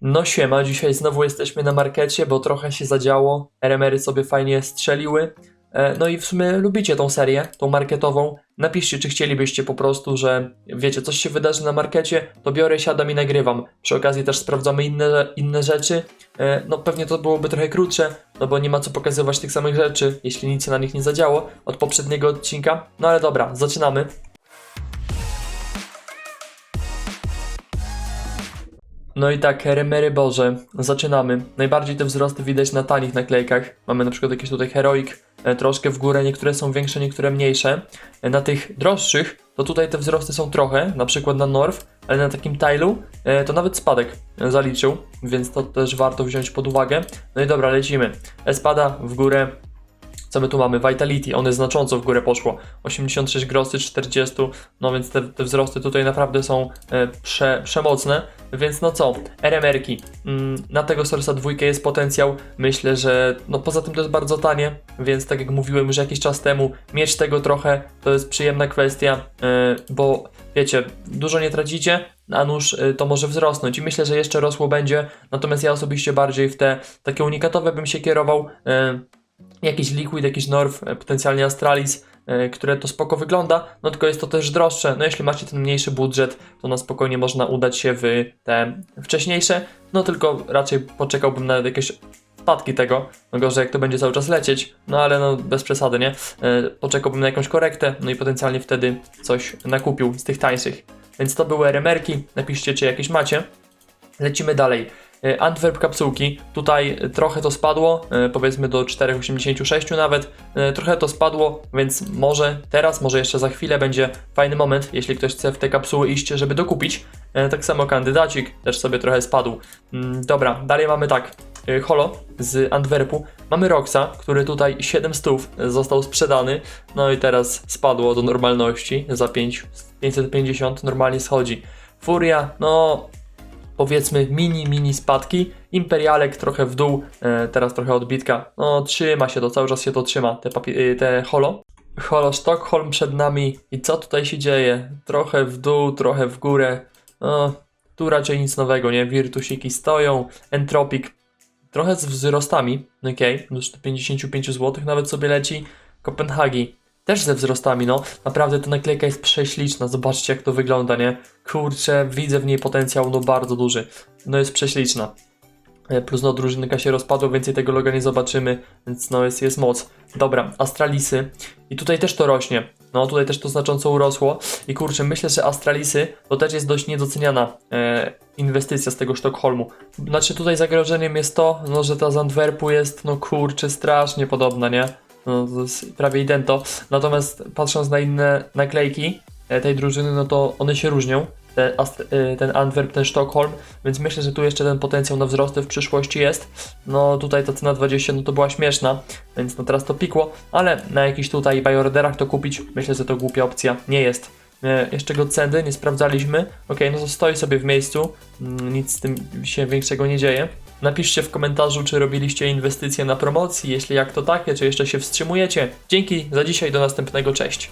No siema, dzisiaj znowu jesteśmy na markecie, bo trochę się zadziało. RMR-y sobie fajnie strzeliły. E, No i w sumie lubicie tą serię, tą marketową. Napiszcie, czy chcielibyście po prostu, że wiecie, coś się wydarzy na markecie, to biorę, siadam i nagrywam. Przy okazji też sprawdzamy inne, inne rzeczy. E, No pewnie to byłoby trochę krótsze, no bo nie ma co pokazywać tych samych rzeczy, jeśli nic się na nich nie zadziało od poprzedniego odcinka. No ale dobra, zaczynamy. No i tak, remery Boże, zaczynamy. Najbardziej te wzrosty widać na tanich naklejkach. Mamy na przykład jakieś tutaj Heroic, e, troszkę w górę, niektóre są większe, niektóre mniejsze. E, Na tych droższych, to tutaj te wzrosty są trochę, na przykład na North, ale na takim Tilu e, to nawet spadek zaliczył, więc to też warto wziąć pod uwagę. No i dobra, lecimy. Espada w górę, co my tu mamy? Vitality, one znacząco w górę poszło. 86 groszy, 40, no więc te, te wzrosty tutaj naprawdę są e, prze, przemocne. Więc no co, RMR-ki. Mm, na tego Sorsa dwójkę jest potencjał. Myślę, że no poza tym to jest bardzo tanie, więc tak jak mówiłem już jakiś czas temu, mieć tego trochę to jest przyjemna kwestia, e, bo wiecie, dużo nie tracicie, a nuż e, to może wzrosnąć i myślę, że jeszcze rosło będzie. Natomiast ja osobiście bardziej w te takie unikatowe bym się kierował. E, jakiś Liquid, jakiś North, e, potencjalnie Astralis, e, które to spoko wygląda, no tylko jest to też droższe. No jeśli macie ten mniejszy budżet, to na spokojnie można udać się w te wcześniejsze, no tylko raczej poczekałbym na jakieś spadki tego, no gorzej jak to będzie cały czas lecieć, no ale no bez przesady, nie? E, Poczekałbym na jakąś korektę, no i potencjalnie wtedy coś nakupił z tych tańszych. Więc to były remerki, napiszcie czy jakieś macie. Lecimy dalej. E, Antwerp kapsułki, tutaj trochę to spadło, e, powiedzmy do 4,86 nawet, E, trochę to spadło, więc może teraz, może jeszcze za chwilę będzie fajny moment, jeśli ktoś chce w te kapsuły iść, żeby dokupić. Tak samo kandydacik też sobie trochę spadł. Mm, Dobra, dalej mamy tak, Holo z Antwerpu, mamy Roxa, który tutaj 7 stów został sprzedany, no i teraz spadło do normalności, za 5, 550 normalnie schodzi. Furia, no powiedzmy mini, mini spadki. Imperialek trochę w dół, e, teraz trochę odbitka. No trzyma się to, cały czas się to trzyma, te, e, te holo. Holo Stockholm przed nami i co tutaj się dzieje? Trochę w dół, trochę w górę. No, tu raczej nic nowego, nie? Wirtusiki stoją, Entropic trochę z wzrostami, okej, do 155 zł nawet sobie leci. Kopenhagi też ze wzrostami, no. Naprawdę ta naklejka jest prześliczna, zobaczcie jak to wygląda, nie? Kurczę, widzę w niej potencjał, no bardzo duży. No jest prześliczna. E, Plus no drużynka się rozpadła, więcej tego loga nie zobaczymy, więc no jest, jest moc. Dobra, Astralisy. I tutaj też to rośnie. No tutaj też to znacząco urosło. I kurczę, myślę, że Astralisy to też jest dość niedoceniana e, inwestycja z tego Sztokholmu. Znaczy tutaj zagrożeniem jest to, no, że ta z Antwerpu jest, no kurczę, strasznie podobna, nie? No to jest prawie idento. Natomiast patrząc na inne naklejki e, tej drużyny, no to one się różnią. Ten, e, ten Antwerp, ten Sztokholm, więc myślę, że tu jeszcze ten potencjał na wzrosty w przyszłości jest. No tutaj ta cena 20 no to była śmieszna, więc no teraz to pikło, ale na jakichś tutaj buy orderach to kupić, myślę, że to głupia opcja nie jest. E, jeszcze go ceny nie sprawdzaliśmy. Ok, no to stoi sobie w miejscu, mm, nic z tym się większego nie dzieje. Napiszcie w komentarzu, czy robiliście inwestycje na promocji, jeśli jak to takie, czy jeszcze się wstrzymujecie. Dzięki za dzisiaj, do następnego, cześć.